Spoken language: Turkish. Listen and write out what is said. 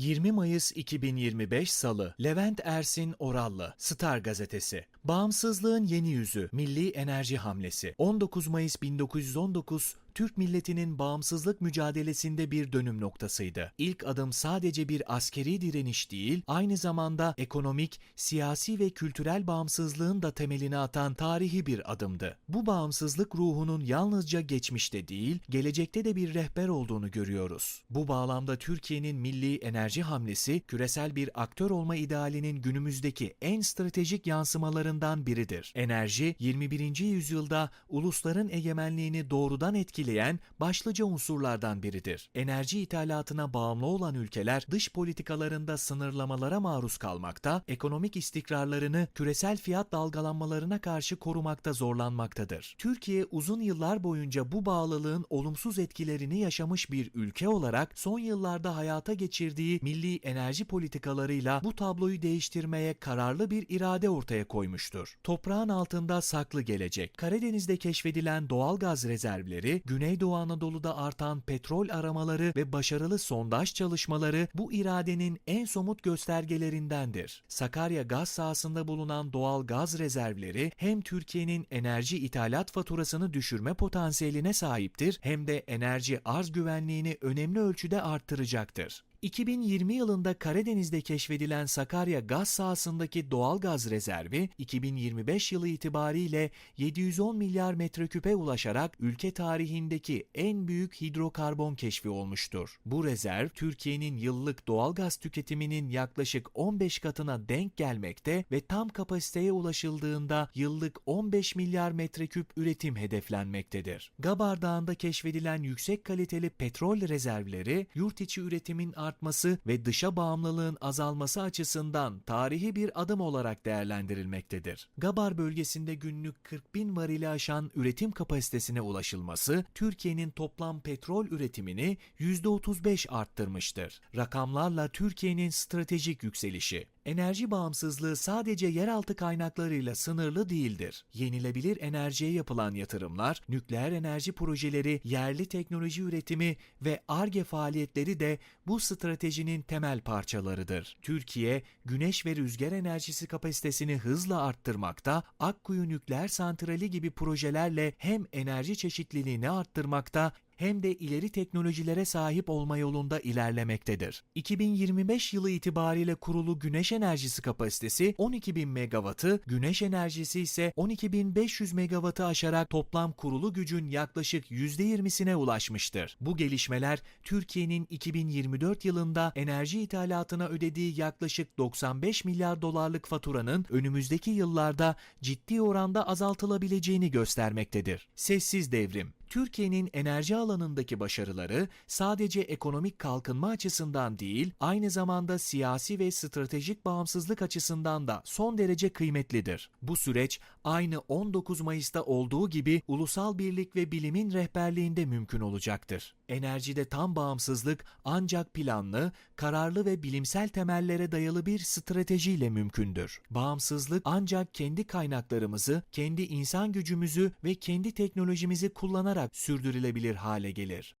20 Mayıs 2025 Salı Levent Ersin Orallı Star Gazetesi. Bağımsızlığın yeni yüzü Milli Enerji Hamlesi. 19 Mayıs 1919 Türk milletinin bağımsızlık mücadelesinde bir dönüm noktasıydı. İlk adım sadece bir askeri direniş değil, aynı zamanda ekonomik, siyasi ve kültürel bağımsızlığın da temelini atan tarihi bir adımdı. Bu bağımsızlık ruhunun yalnızca geçmişte değil, gelecekte de bir rehber olduğunu görüyoruz. Bu bağlamda Türkiye'nin milli enerji hamlesi, küresel bir aktör olma idealinin günümüzdeki en stratejik yansımalarından biridir. Enerji, 21. yüzyılda ulusların egemenliğini doğrudan etkileyen başlıca unsurlardan biridir. Enerji ithalatına bağımlı olan ülkeler dış politikalarında sınırlamalara maruz kalmakta, ekonomik istikrarlarını küresel fiyat dalgalanmalarına karşı korumakta zorlanmaktadır. Türkiye uzun yıllar boyunca bu bağlılığın olumsuz etkilerini yaşamış bir ülke olarak son yıllarda hayata geçirdiği milli enerji politikalarıyla bu tabloyu değiştirmeye kararlı bir irade ortaya koymuştur. Toprağın altında saklı gelecek. Karadeniz'de keşfedilen doğal gaz rezervleri, Güneydoğu Anadolu'da artan petrol aramaları ve başarılı sondaj çalışmaları bu iradenin en somut göstergelerindendir. Sakarya gaz sahasında bulunan doğal gaz rezervleri hem Türkiye'nin enerji ithalat faturasını düşürme potansiyeline sahiptir hem de enerji arz güvenliğini önemli ölçüde arttıracaktır. 2020 yılında Karadeniz'de keşfedilen Sakarya gaz sahasındaki doğal gaz rezervi 2025 yılı itibariyle 710 milyar metreküpe ulaşarak ülke tarihindeki en büyük hidrokarbon keşfi olmuştur. Bu rezerv Türkiye'nin yıllık doğal gaz tüketiminin yaklaşık 15 katına denk gelmekte ve tam kapasiteye ulaşıldığında yıllık 15 milyar metreküp üretim hedeflenmektedir. Gabar Dağı'nda keşfedilen yüksek kaliteli petrol rezervleri yurt içi üretimin artması ve dışa bağımlılığın azalması açısından tarihi bir adım olarak değerlendirilmektedir. Gabar bölgesinde günlük 40 bin varili aşan üretim kapasitesine ulaşılması, Türkiye'nin toplam petrol üretimini %35 arttırmıştır. Rakamlarla Türkiye'nin stratejik yükselişi. Enerji bağımsızlığı sadece yeraltı kaynaklarıyla sınırlı değildir. Yenilebilir enerjiye yapılan yatırımlar, nükleer enerji projeleri, yerli teknoloji üretimi ve ARGE faaliyetleri de bu stratejinin temel parçalarıdır. Türkiye, güneş ve rüzgar enerjisi kapasitesini hızla arttırmakta, Akkuyu Nükleer Santrali gibi projelerle hem enerji çeşitliliğini arttırmakta hem de ileri teknolojilere sahip olma yolunda ilerlemektedir. 2025 yılı itibariyle kurulu güneş enerjisi kapasitesi 12.000 megawattı, güneş enerjisi ise 12.500 megawattı aşarak toplam kurulu gücün yaklaşık %20'sine ulaşmıştır. Bu gelişmeler Türkiye'nin 2024 yılında enerji ithalatına ödediği yaklaşık 95 milyar dolarlık faturanın önümüzdeki yıllarda ciddi oranda azaltılabileceğini göstermektedir. Sessiz devrim Türkiye'nin enerji alanındaki başarıları sadece ekonomik kalkınma açısından değil, aynı zamanda siyasi ve stratejik bağımsızlık açısından da son derece kıymetlidir. Bu süreç aynı 19 Mayıs'ta olduğu gibi ulusal birlik ve bilimin rehberliğinde mümkün olacaktır. Enerjide tam bağımsızlık ancak planlı, kararlı ve bilimsel temellere dayalı bir stratejiyle mümkündür. Bağımsızlık ancak kendi kaynaklarımızı, kendi insan gücümüzü ve kendi teknolojimizi kullanarak sürdürülebilir hale gelir.